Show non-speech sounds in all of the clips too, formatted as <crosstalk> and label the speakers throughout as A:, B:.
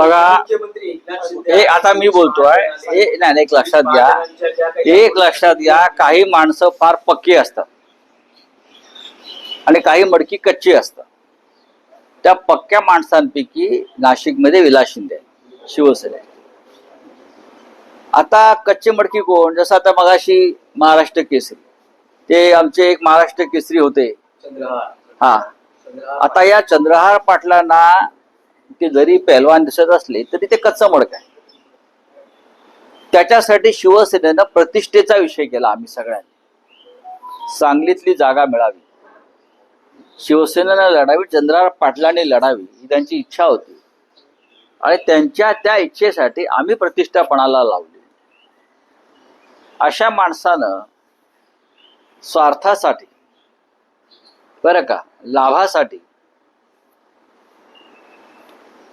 A: बघा, हे आता मी बोलतोय हे नाही एक लक्षात घ्या. एक लक्षात घ्या काही माणसं फार पक्की असतात. आणि काही मडकी कच्ची असतात. त्या पक्क्या माणसांपैकी नाशिकमध्ये विलास शिंदे शिवसेना. आता कच्चे मडकी कोण? जसं आता मगाशी महाराष्ट्र केसरी. ते आमचे एक महाराष्ट्र केसरी होते. हा. आता या चंद्रहार पाटलांना ते जरी पहलवान दिसत असले तरी ते कच्चा मडक आहे त्याच्यासाठी शिवसेनेनं प्रतिष्ठेचा विषय केला आम्ही सगळ्यांनी. सांगलीतली जागा मिळावी. शिवसेनेनं लढावी चंद्रार पाटलांनी लढावी ही त्यांची इच्छा होती. आणि त्यांच्या त्या इच्छेसाठी आम्ही प्रतिष्ठापणाला लावली. अशा माणसानं स्वार्थासाठी बरं का लाभासाठी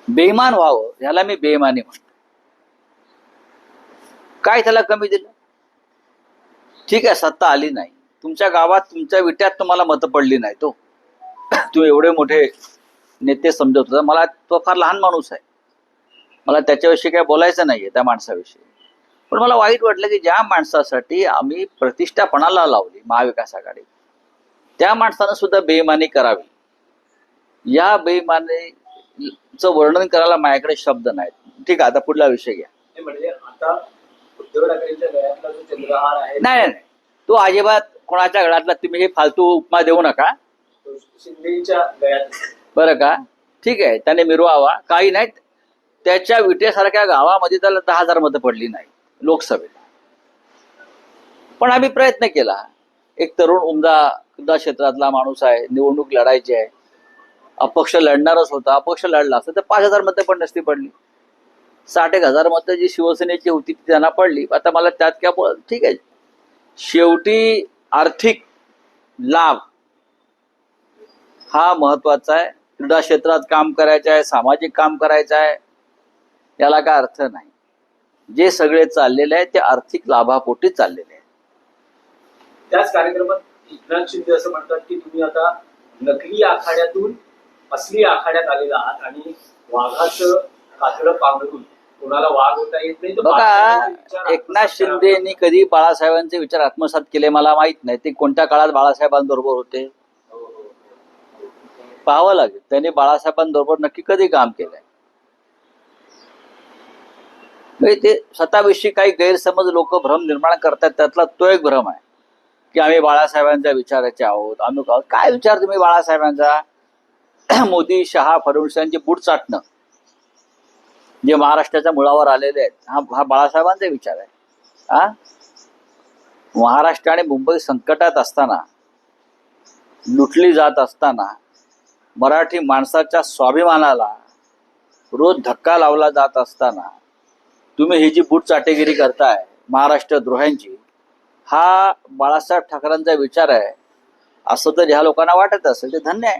A: बेईमान व्हावं ह्याला मी बेईमानी म्हणतो. काय त्याला कमी दिलं? ठीक आहे सत्ता आली नाही. तुमच्या गावात तुमच्या विट्यात तुम्हाला मतं पडली नाही तो हो. तू एवढे मोठे नेते समजत होता. मला तो फार लहान माणूस आहे. मला त्याच्याविषयी काय बोलायचं नाहीये त्या माणसाविषयी. पण मला वाईट वाटलं की ज्या माणसासाठी आम्ही प्रतिष्ठापणाला लावली महाविकास आघाडी त्या माणसानं सुद्धा बेईमानी करावी. या बेईमानीचं वर्णन करायला माझ्याकडे शब्द नाहीत. ठीक आहे आता पुढला विषय घ्या.
B: म्हणजे आता उद्धव ठाकरेंच्या गळ्यातला जो चंद्रहार आहे
A: नाही नाही नाही. तो अजिबात कोणाच्या गळातला तुम्ही हे फालतू उपमा देऊ नका.
B: तो शिंदेच्या गळ्यात
A: बरं का? ठीक आहे त्याने मिरवावा. काही नाही त्याच्या विटेसारख्या गावामध्ये त्याला दहा हजार मतं पडली नाही लोकसभेत पण आम्ही प्रयत्न केला. एक तरुण उमदा उमदा क्षेत्रातला माणूस आहे निवडणूक लढायची आहे. अपक्ष लढणारच होता अपक्ष लढला असं तर पाच हजार मतं पण नसती पडली. साठ एक हजार मतं जी शिवसेनेची होती ती त्यांना पडली. आता मला त्यात काय ठीक आहे. शेवटी आर्थिक लाभ हा महत्त्वाचा आहे. क्रीडा क्षेत्रात काम करायचं आहे सामाजिक काम करायचं आहे याला काय अर्थ नाही. जे सगळे चाललेले आहे ते आर्थिक लाभापोटी चाललेले आहे
B: त्याच कार्यक्रमात एकनाथ शिंदे असं म्हणतात की तुम्ही आता नकली आखाड्यातून असली आखाड्यात आलेला आहात आणि वाघाचं कातडं पांघरून कोणाला वाघ होता येत नाही तर
A: बघा
B: विचार
A: एकनाथ
B: आत्मसात करावे.
A: शिंदेनी कधी बाळासाहेबांचे विचार आत्मसात केले मला माहीत नाही ते कोणत्या काळात बाळासाहेबांबरोबर होते
B: हो, हो.
A: पाहावं लागेल त्यांनी बाळासाहेबांबरोबर नक्की कधी काम केलंय म्हणजे ते स्वतःविषयी काही गैरसमज लोक भ्रम निर्माण करतात त्यातला तो एक भ्रम आहे की आम्ही बाळासाहेबांच्या विचाराचे आहोत आम्ही आहोत. काय विचार तुम्ही बाळासाहेबांचा <clears throat> मोदी शहा फडणवीस यांचे बूट चाटणं. जे महाराष्ट्राच्या मुळावर आलेले आहेत हा हा बाळासाहेबांचा विचार आहे. हा? महाराष्ट्र आणि मुंबई संकटात असताना लुटली जात असताना मराठी माणसाच्या स्वाभिमानाला रोज धक्का लावला जात असताना तुम्ही ही जी बूट चाटेगिरी करताय महाराष्ट्र द्रोह्यांची हा बाळासाहेब ठाकरेंचा विचार आहे. असं तर ह्या लोकांना वाटत असेल ते धन्य आहे.